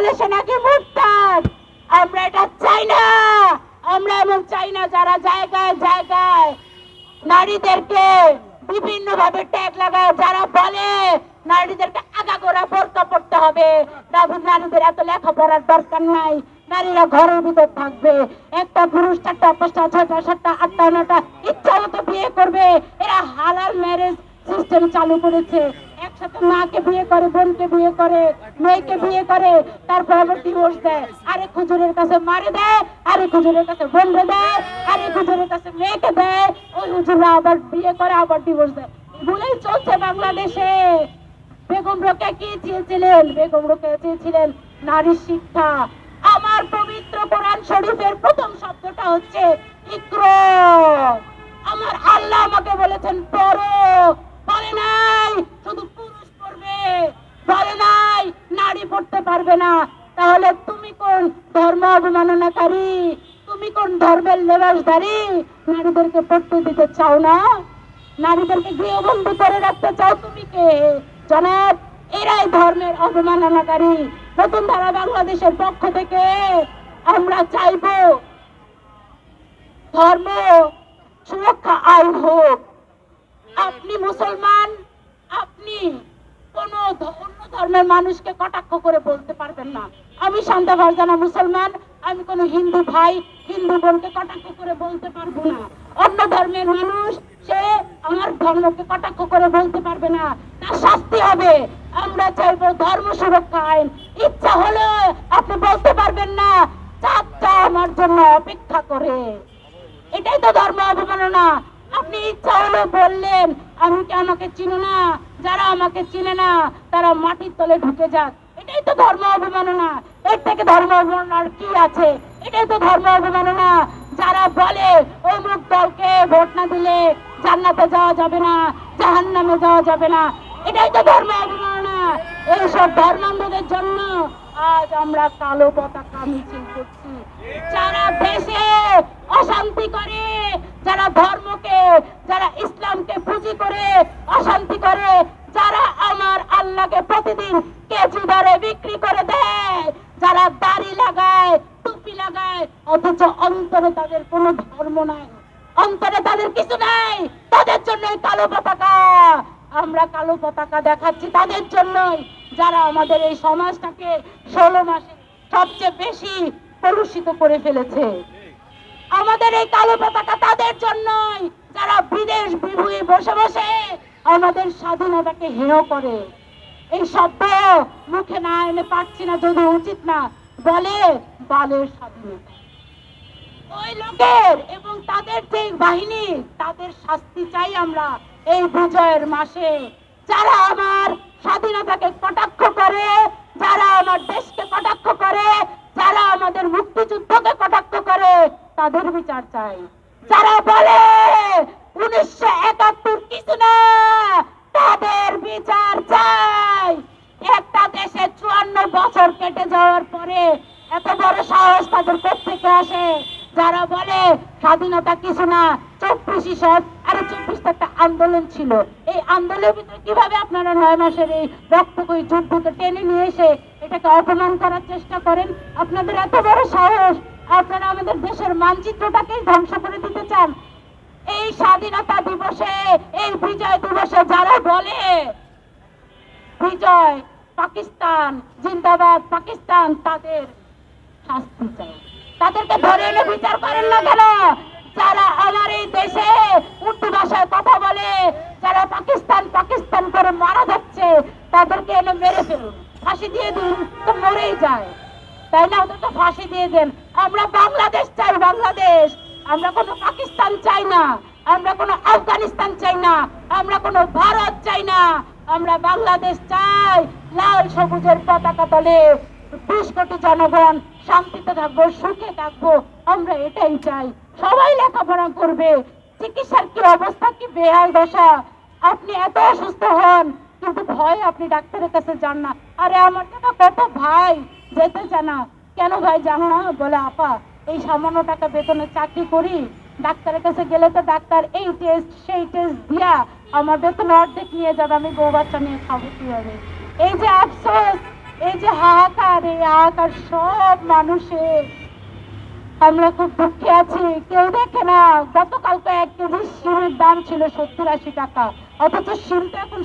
বলে নাকি মুরতাদ? আমরা এটা চাই না। আমরা এমন চাই না যারা জায়গায় জায়গায় নারীদেরকে বিভিন্ন ভাবে ট্যাগ লাগায়, যারা বলে নারীদেরকে আগাগোড়া বোরকা পড়তে হবে। নারীদের এত লেখাপড়ার দরকার নাই। নারীরা ঘরের ভিতর থাকবে। একটা পুরুষ চারটা, পাঁচটা, ছয়টা, সাতটা, আটটা নটা ইচ্ছা মতো বিয়ে করবে। এরা হালাল ম্যারেজ সিস্টেম চালু করেছে। একসাথে মাকে বিয়ে করে, বোনকে বিয়ে করে, মেয়েকে বিয়ে করে, তারপর আবার ডিভোর্স দেয়। আরেক হুজুরের কাছে মারে দেয়, আরেক হুজুরের কাছে দেয়, আরেক হুজুরের কাছে মেয়েকে দেয়, ওই আবার বিয়ে করে, আবার ডিভোর্স দেয়। বলেই চলছে বাংলাদেশে। বেগম রোকেয়া কি চেয়েছিলেন? বেগম রোকেয়া চেয়েছিলেন নারী শিক্ষা। আমার পবিত্র কোরআন শরীফের প্রথম শব্দটা হচ্ছে ইকরা আমার আল্লাহ আমাকে বলেছেন, পড়ো বলে নাই শুধু পুরুষ পড়বে বলে নাই নারী পড়তে পারবে না। তাহলে তুমি কোন ধর্ম অবমাননাকারী? তুমি কোন ধর্মের লেবাসধারী? নারীদেরকে পড়তে দিতে চাও না? নারীদেরকে গৃহবন্দী করে রাখতে চাও তুমি কে? জনাব, এরাই ধর্মের অবমাননাকারী। নতুন ধারা বাংলাদেশের পক্ষ থেকে আমরা চাইব ধর্ম সুরক্ষা আইন হোক। আপনি মুসলমান, আপনি কোন অন্য ধর্মের মানুষকে কটাক্ষ করে বলতে পারবেন না। আমি শান্তা ফারজানা মুসলমান, আমি কোন হিন্দু ভাই, হিন্দু বোনকে কটাক্ষ করে বলতে পারব না। অন্য ধর্মের মানুষ, সে আমার ধর্মকে কটাক্ষ করে বলতে পারবে না। তার শাস্তি হবে। আমরা চাইব ধর্ম সুরক্ষা আইন। ইচ্ছা হলে আপনি বলতে পারবেন না চারটা আমার জন্য অপেক্ষা করে। এটাই তো ধর্ম অবমাননা। আপনি ইচ্ছা হলো বললেন, আমি কি আমাকে চিনো না? যারা আমাকে চিনে না, তারা মাটির তলে ঢুকে যাক। এটাই তো ধর্ম অবমাননা। এর থেকে ধর্ম অবমাননার কি আছে? এটাই তো ধর্ম অবমাননা। যারা বলে, অমুক দলকে ভোট না দিলে জান্নাতে যাওয়া যাবে না, জাহান্নামে যাওয়া যাবে না, এটাই তো ধর্ম অবমাননা। এইসব ধর্মান্ধদের জন্য আজ আমরা কালো পতাকা মিছিল করছি। যারা দেশে অশান্তি করে, যারা ধর্মকে, যারা ইসলামকে পুঁজি করে অশান্তি করে, যারা আমার আল্লাহকে প্রতিদিন কেজি দরে বিক্রি করে দেয়, যারা দাড়ি লাগায়, টুপি লাগায়, অথচ অন্তরে তাদের কোনো ধর্ম নাই, অন্তরে তাদের কিছু নাই, তাদের জন্যই কালো পতাকা। আমরা কালো পতাকা দেখাচ্ছি তাদের জন্যই, যারা আমাদের এই সমাজটাকে ষোলো মাসে সবচেয়ে বেশি কলুষিত করে ফেলেছে। আমাদের এই কালো পতাকা তাদের জন্যই। যারা বিদেশ বিভুয়ে বসে বসে আমাদের স্বাধীনতাকে হেয় করে। এই শব্দ মুখে না এনে পাচ্ছি না যদি উচিত না। বলে বালের স্বাধীনতা। ওই লোকের এবং তাদের যে বাহিনী, তাদের শাস্তি চাই আমরা এই বিজয়ের মাসে। যারা আমার স্বাধীনতাকে কটাক্ষ করে, যারা বিচার চাই। যারা বলে উনিশশো একাত্তর কিছু না, তাদের বিচার চাই। একটা দেশে চুয়ান্ন বছর কেটে যাওয়ার পরে এত বড় সাহস তাদের থেকে আসে? যারা বলে স্বাধীনতা কিছু না, চব্বিশই সব আরে চব্বিশ একটা আন্দোলন ছিল। এই আন্দোলনের ভিতরে কীভাবে আপনারা নয় মাসের এই রক্তকই যুদ্ধকে টেনে নিয়ে এসে এটাকে অপমান করার চেষ্টা করেন? আপনাদের এত বড় সাহস আপনারা আমাদের দেশের মানচিত্রটাকেই ধ্বংস করে দিতে চান। এই স্বাধীনতা দিবসে, এই বিজয় দিবসে যারা বলে, বিজয় পাকিস্তান, জিন্দাবাদ পাকিস্তান, তাদের শাস্তি চাই। তাদেরকে ধরে এনে বিচার করেন না কেন? যারা আমার এই দেশে উর্দু ভাষায় কথা বলে, যারা পাকিস্তান পাকিস্তান করে মারা যাচ্ছে, তাদেরকে এনে মেরে ফেলুন। ফাঁসি দিয়ে দিন, তো মরেই যায়। তাই না ওদেরকে ফাঁসি দিয়ে দেন। আমরা বাংলাদেশ চাই, বাংলাদেশ। আমরা কোনো পাকিস্তান চাই না। আমরা কোনো আফগানিস্তান চাই না। আমরা কোনো ভারত চাই না। আমরা বাংলাদেশ চাই। লাল সবুজের পতাকা তলে বিশ কোটি জনগণ শান্তিতে থাকব, সুখে থাকব। আমরা এটাই চাই। সবাই লেখাপড়া করবে। চিকিৎসার কি অবস্থা, কি বেহাল দশা? আপনি এত অসুস্থ হন, কিন্তু ভয় আপনি ডাক্তারের কাছে যান না। আরে আমার টাকা কত ভাই? যেতে চায় না। কেন ভাই জানো না? বলে, আপা, এই সামান্য টাকা বেতনে চাকরি করি। ডাক্তারের কাছে গেলে তো ডাক্তার এই টেস্ট সেই টেস্ট দিয়া আমার বেতন অর্ধেক নিয়ে যাবে, আমি বউ বাচ্চা নিয়ে খাব কীভাবে? এই যে আফসোস, এই যে হাহাকার, এই হাহাকার সব মানুষের। আমরা খুব দুঃখে আছি। কেউ দেখে না, গতকালকে এক কেজি শিমের দাম ছিল সত্তর আশি টাকা। অথচ শিমটা এখন